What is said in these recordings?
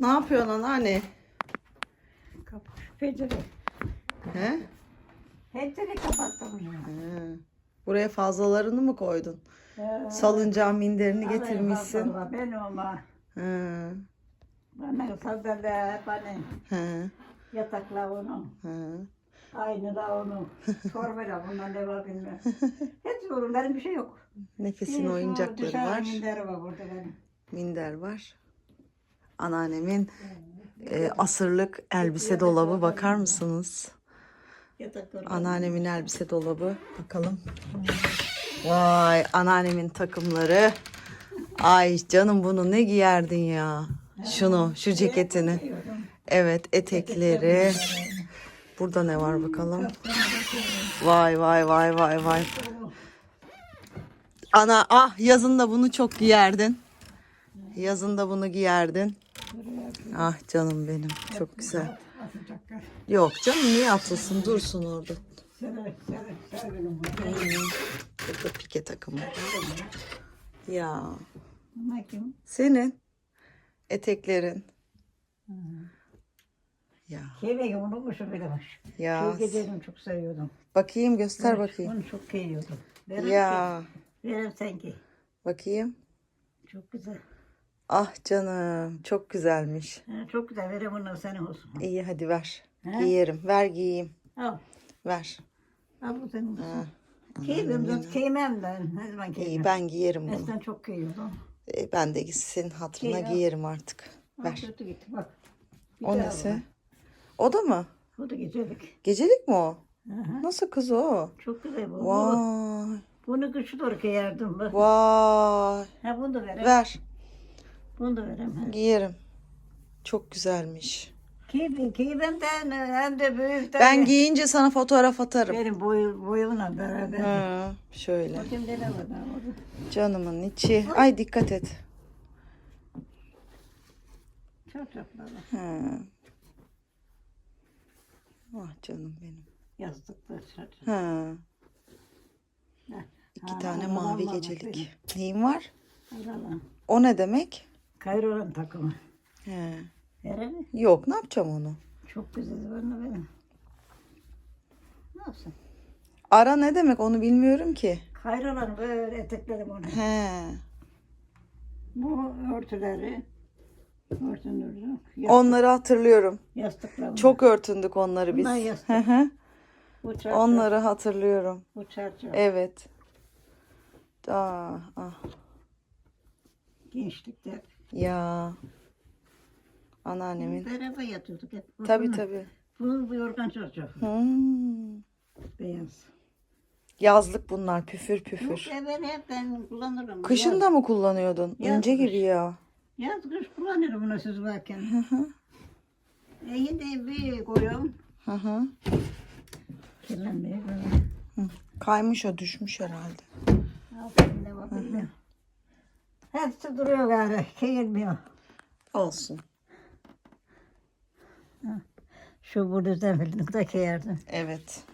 Ne yapıyorsun anneanne? Kapat. Pencere. He? Pencere kapattım. He. Buraya fazlalarını mı koydun? Ee, Salıncağın minderini alayım getirmişsin. fazla, Ben ama. He. Bana sandalye, bana He. yatakla onu. He. Aynı da onu. Torbayla bundan ne var bilmem. Onun benim bir şey yok. Nefes'in oyuncakları var. minderi var burada benim. Minder var. Anneannemin e, asırlık elbise dolabı bakar mısınız? Anneannemin elbise dolabı. Bakalım. Vay anneannemin takımları. Ay canım bunu ne giyerdin ya? Şunu, şu ceketini. Evet etekleri. Burada ne var bakalım. Vay vay vay vay vay. Ana ah yazında bunu çok giyerdin. Yazında bunu giyerdin. Ah canım benim çok güzel. Yok canım niye atılsın dursun orada. Burada pike takımı. Ya senin eteklerin. Ya Keleği unutmuşum bile bak. ya Şu geceni çok seviyordum. bakayım göster bakayım. Onu çok giyiyordum. Verem Ya. Verem bakayım. Çok güzel. Ah canım çok güzelmiş. Ha, çok güzel. Verem onlar senin olsun. İyi hadi ver. He? Giyerim. Ver giyeyim. Al. Ver. Al bu senin olsun. Ha, Giymem de giymem de. Ne zaman İyi giymem. ben giyerim bunu. Eskiden çok giyiyordum. E, ben de senin hatırına Giy, al. giyerim artık. Al, Ver. kötü gitti bak. Bir O nesi? O da mı? O da gecelik. Gecelik mi o? Aha. 'Nasıl kız o? Çok güzel bu. Vay. Bunu kışı doğru giyerdim. Bak. Vay. Ha bunu da verem. Ver. Bunu da verem. Ha. Giyerim. Çok güzelmiş. Giy, giymem de hem de büyük de. Ben giyince sana fotoğraf atarım. Benim boyu, boyumla beraber. Hı, şöyle. Bakayım ne var. Canımın içi. Ay dikkat et. Çok çok baba. Hı. Ah canım benim. Yazdıklar çok. Hı. Heh. İki Ha, tane mavi gecelik. Neyin var? Aralan. O ne demek? Kayrolan takımı. He. Öyle mi? Yok ne yapacağım onu? Çok güzel bana benim. Ne yapsın? Ara ne demek onu bilmiyorum ki. Kayrolan böyle eteklerim onu. He. Bu örtüleri örtünürdü. Yastık, Onları hatırlıyorum. yastıklar. Çok örtündük onları biz. Bunlar yastık. Hı hı. Bu. Onları hatırlıyorum. Bu çarçur. Evet. Aa, ah. Gençlikte. Ya. Anneannemin. Beraber yatıyorduk hep. Tabii bunun- tabii. Bunun bu yorgan çarçur. Hmm. Beyaz. Yazlık bunlar püfür Yok püfür. hep ben kullanırım. Kışın da mı kullanıyordun? Yaz, İnce kış. gibi ya. Yaz kış kullanırım bunu siz varken. e yine bir koyuyorum. Hı hı. Kirlenmiyor böyle. Kaymış o düşmüş herhalde. Aferin var bilmiyorum. Hepsi duruyor gari. Keyilmiyor. Olsun. Şu burada zembilini de keyerdim. Evet.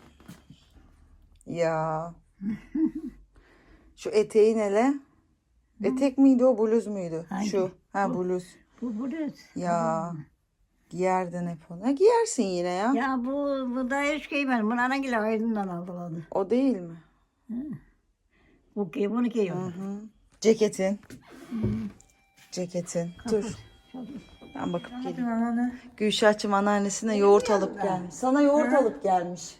Ya. Şu eteğin hele. Etek miydi o bluz muydu? Hangi? Şu. Ha bluz. Bu burada. Ya. Giyerdin hep onu. Ha, giyersin yine ya. Ya bu, bu da hiç giymedim. Bunu anangile aydından aldılar. O değil mi? Bu giy, bunu giyiyor. Hı. Ceketin. Ceketin. Dur. Ben bakıp geleyim. Gülşah'cığım anneannesine yoğurt alıp gelmiş. Sana yoğurt alıp gelmiş.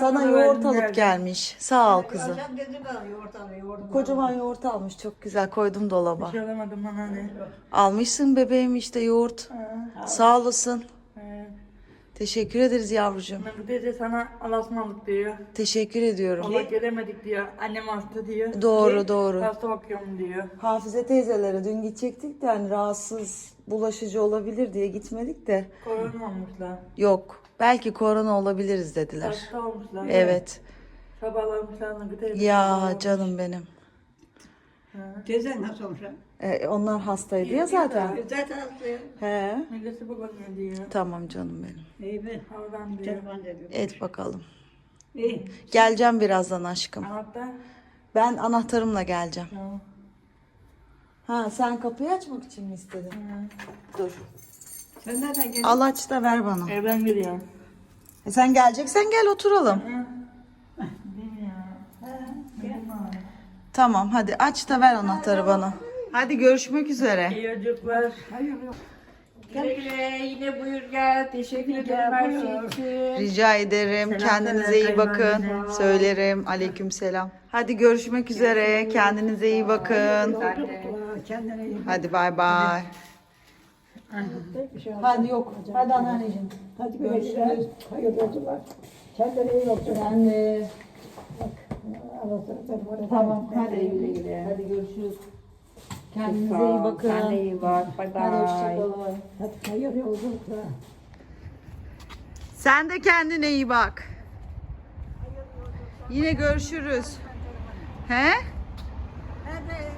Sana yoğurt alıp gelmiş. Sağ ol kızım. Yoğurt yoğurt Kocaman yoğurt almış. Çok güzel. Koydum dolaba. Hiç alamadım anneanne. Almışsın bebeğim işte yoğurt. Sağ olasın. Teşekkür ederiz yavrucuğum. bu teyze sana alasmalık diyor. Teşekkür ediyorum. Allah gelemedik diyor. Annem hasta diyor. Doğru doğru. Hasta bakıyorum diyor. Hafize teyzelere dün gidecektik de hani rahatsız bulaşıcı olabilir diye gitmedik de. Korona olmuşlar. Yok. Belki korona olabiliriz dediler. Hasta olmuşlar. Evet. Sabahlanmışlar. Ya canım benim. Teyzen nasıl olmuş ha? E, onlar hastaydı ya zaten. Zaten hastayım. He. Milleti bakmıyor diyor. Tamam canım benim. İyi ben. Havadan diyor. Telefon dedim. Et bakalım. İyi. Geleceğim birazdan aşkım. Anahtar. Ben anahtarımla geleceğim. Tamam. Ha sen kapıyı açmak için mi istedin? Dur. Sen nereden geldin? Al aç da ver bana. Evden geliyorum. E sen geleceksen gel oturalım. Tamam hadi aç da ver anahtarı bana. Hadi görüşmek üzere. İyi çocuklar. Hayır yok. Güle güle yine buyur gel. Teşekkür ederim her şey için. Rica ederim. Selam Kendinize söyle iyi bakın. kayınvalideme. Söylerim. Aleyküm selam. Hadi görüşmek üzere. Kendinize iyi bakın. Sen de. Kendine iyi. Hadi bay bay. Hadi yok. Hadi anneanneciğim. Hadi görüşürüz. Hayırlı yolculuklar. Kendine iyi bak. De. Tamam. Hadi güle güle. Hadi görüşürüz. Kendinize Sağ iyi bakın. Sen de iyi bak. Bye Hadi bye. hoşçakalın. Hadi hayırlı yolculuklar. Sen de kendine iyi bak. Yine görüşürüz. He? Hadi.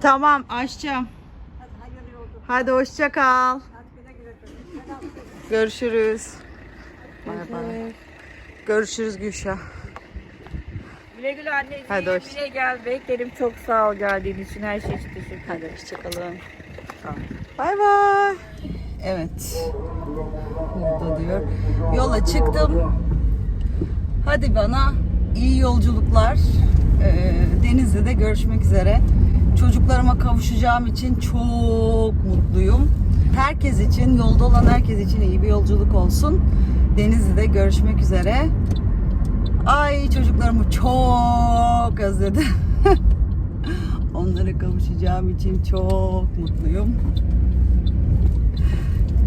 Tamam açacağım. Hadi. Hadi hoşça kal. Hadi. Görüşürüz. Bay bay. Görüşürüz Gülşah. Güle güle anneciğim. Hadi hoş- Yine gel. Beklerim. Çok sağ ol geldiğin için. Her şey için teşekkür ederim. Hadi hoşçakalın. Bay bay. Evet. Burada diyor. Yola çıktım. Hadi bana iyi yolculuklar. Ee, Denizli'de görüşmek üzere. Çocuklarıma kavuşacağım için çok mutluyum. Herkes için, yolda olan herkes için iyi bir yolculuk olsun. Denizli'de görüşmek üzere. Ay çocuklarımı çok özledim. Onlara kavuşacağım için çok mutluyum.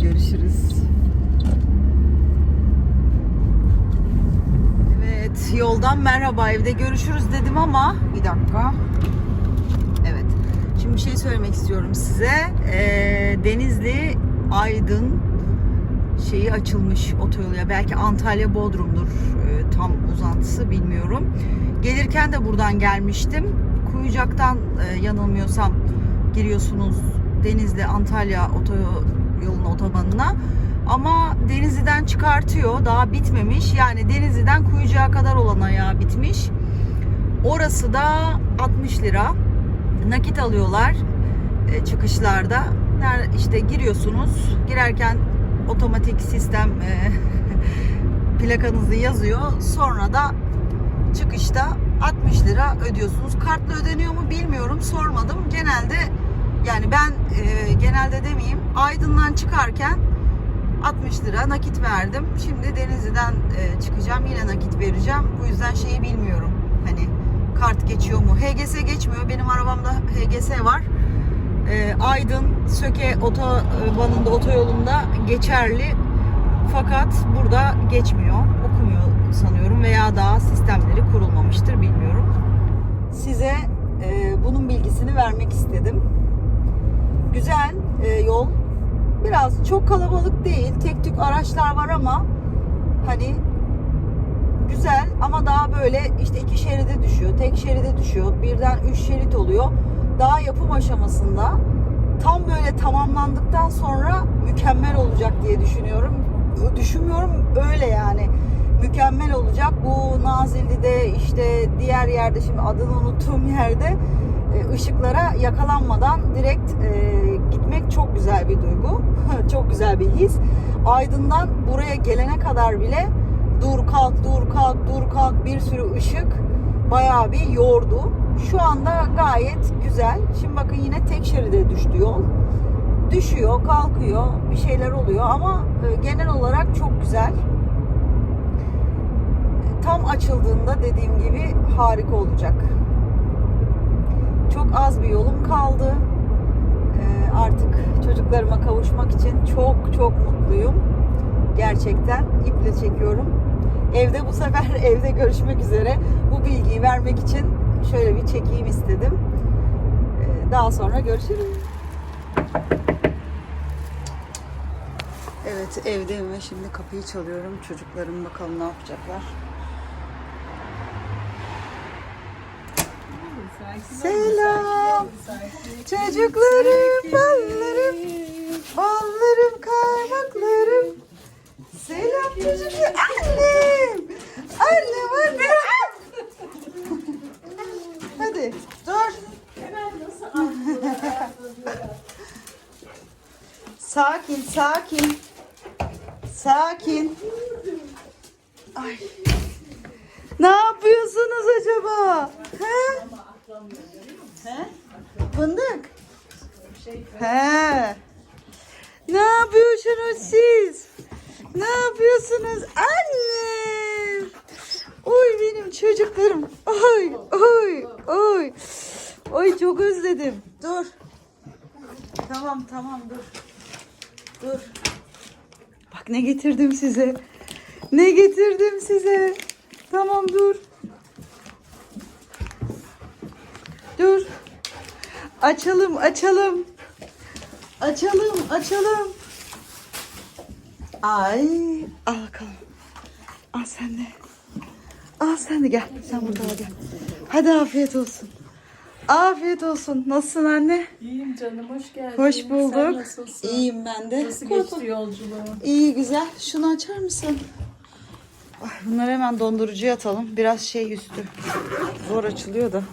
Görüşürüz. Evet, yoldan merhaba evde görüşürüz dedim ama bir dakika. Evet. Şimdi bir şey söylemek istiyorum size. Ee, Denizli Aydın şeyi açılmış otoyolu ya belki Antalya Bodrum'dur Ee, tam uzantısı bilmiyorum. Gelirken de buradan gelmiştim. Kuyucak'tan e, yanılmıyorsam giriyorsunuz Denizli Antalya otoyolun otobanına. Ama Denizli'den çıkartıyor. Daha bitmemiş. Yani Denizli'den Kuyucak'a kadar olan ayağı bitmiş. Orası da 60 lira. Nakit alıyorlar e, çıkışlarda. Ner- işte giriyorsunuz. Girerken otomatik sistem e, plakanızı yazıyor. Sonra da çıkışta 60 lira ödüyorsunuz. Kartla ödeniyor mu bilmiyorum. Sormadım. Genelde yani ben e, genelde demeyeyim. Aydın'dan çıkarken 60 lira nakit verdim. Şimdi Denizli'den e, çıkacağım. Yine nakit vereceğim. Bu yüzden şeyi bilmiyorum. Hani kart geçiyor mu? HGS geçmiyor. Benim arabamda HGS var. E, Aydın Söke otobanında otoyolunda geçerli. Fakat burada geçmiyor. Okumuyor sanıyorum veya daha sistemleri kurulmamıştır bilmiyorum. Size e, bunun bilgisini vermek istedim. Güzel e, yol. Biraz çok kalabalık değil. Tek tük araçlar var ama hani güzel ama daha böyle işte iki şeride düşüyor, tek şeride düşüyor, birden üç şerit oluyor. Daha yapım aşamasında tam böyle tamamlandıktan sonra mükemmel olacak diye düşünüyorum. Düşünmüyorum öyle yani mükemmel olacak. Bu Nazilli'de işte diğer yerde şimdi adını unuttuğum yerde e, ışıklara yakalanmadan direkt e, gitmek çok güzel bir duygu. çok güzel bir his. Aydın'dan buraya gelene kadar bile dur kalk dur kalk dur kalk bir sürü ışık bayağı bir yordu. Şu anda gayet güzel. Şimdi bakın yine tek şeride düştü yol. Düşüyor, kalkıyor, bir şeyler oluyor ama e, genel olarak çok güzel. Tam açıldığında dediğim gibi harika olacak. Çok az bir yolum kaldı. E, Artık çocuklarıma kavuşmak için çok çok mutluyum. Gerçekten iple çekiyorum. Evde bu sefer evde görüşmek üzere. Bu bilgiyi vermek için şöyle bir çekeyim istedim. Ee, Daha sonra görüşürüz. Evet evdeyim ve şimdi kapıyı çalıyorum. Çocuklarım bakalım ne yapacaklar. Selam. Çocuklarım, ballarım, ballarım, kaymaklarım. Selam çocuklar. Annem. Annem annem. Hadi dur. Sakin, sakin. Sakin. Ay. Ne yapıyorsunuz acaba? He? He? Fındık. He. Ne yapıyorsunuz siz? Yapıyorsunuz? Annem. Oy benim çocuklarım. Oy, oy, oy. Oy çok özledim. Dur. Tamam, tamam dur. Dur. Bak ne getirdim size. Ne getirdim size. Tamam dur. Dur. Açalım, açalım. Açalım, açalım. Ay, al bakalım. Al sen de. Al sen de gel. Sen burada al gel. Hadi afiyet olsun. Afiyet olsun. Nasılsın anne? İyiyim canım hoş geldin. Hoş Sen bulduk. nasılsın? İyiyim ben de. Nasıl geçti yolculuğun? İyi güzel. Şunu açar mısın? Ay, bunları hemen dondurucuya atalım. Biraz şey üstü. Zor açılıyor da.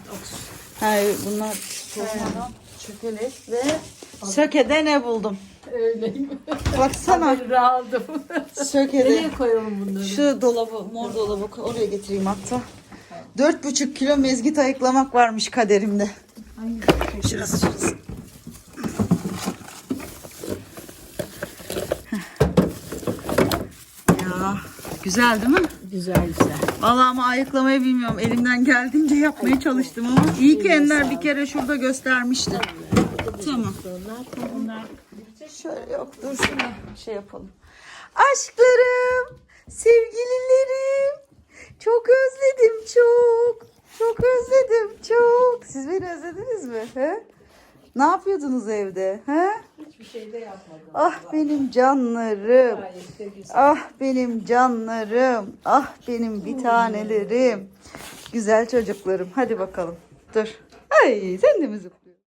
Hayır bunlar soğumadan çökelek ve sökede ne buldum? Öyleyim. Baksana. Haberi aldım. sökede. Nereye koyalım bunları? Şu dolabı, mor dolabı koy- oraya getireyim hatta. Dört buçuk kilo mezgit ayıklamak varmış kaderimde. Şurası şurası. Ya güzel değil mi? Güzel güzel. Vallahi ama ayıklamayı bilmiyorum. Elimden geldiğince yapmaya çalıştım ama iyi ki Enler bir kere şurada göstermişti. Tamam. Onlar, onlar Şöyle yok dur şunu şey yapalım. Aşklarım, sevgililerim. Çok özledim çok. Çok özledim çok. Siz beni özlediniz mi? He? Ne yapıyordunuz evde? He? hiçbir şey de yapmadım. Ah benim canlarım. Ah benim canlarım. Ah benim bir tanelerim. Güzel çocuklarım. Hadi bakalım. Dur. Ay sen de mi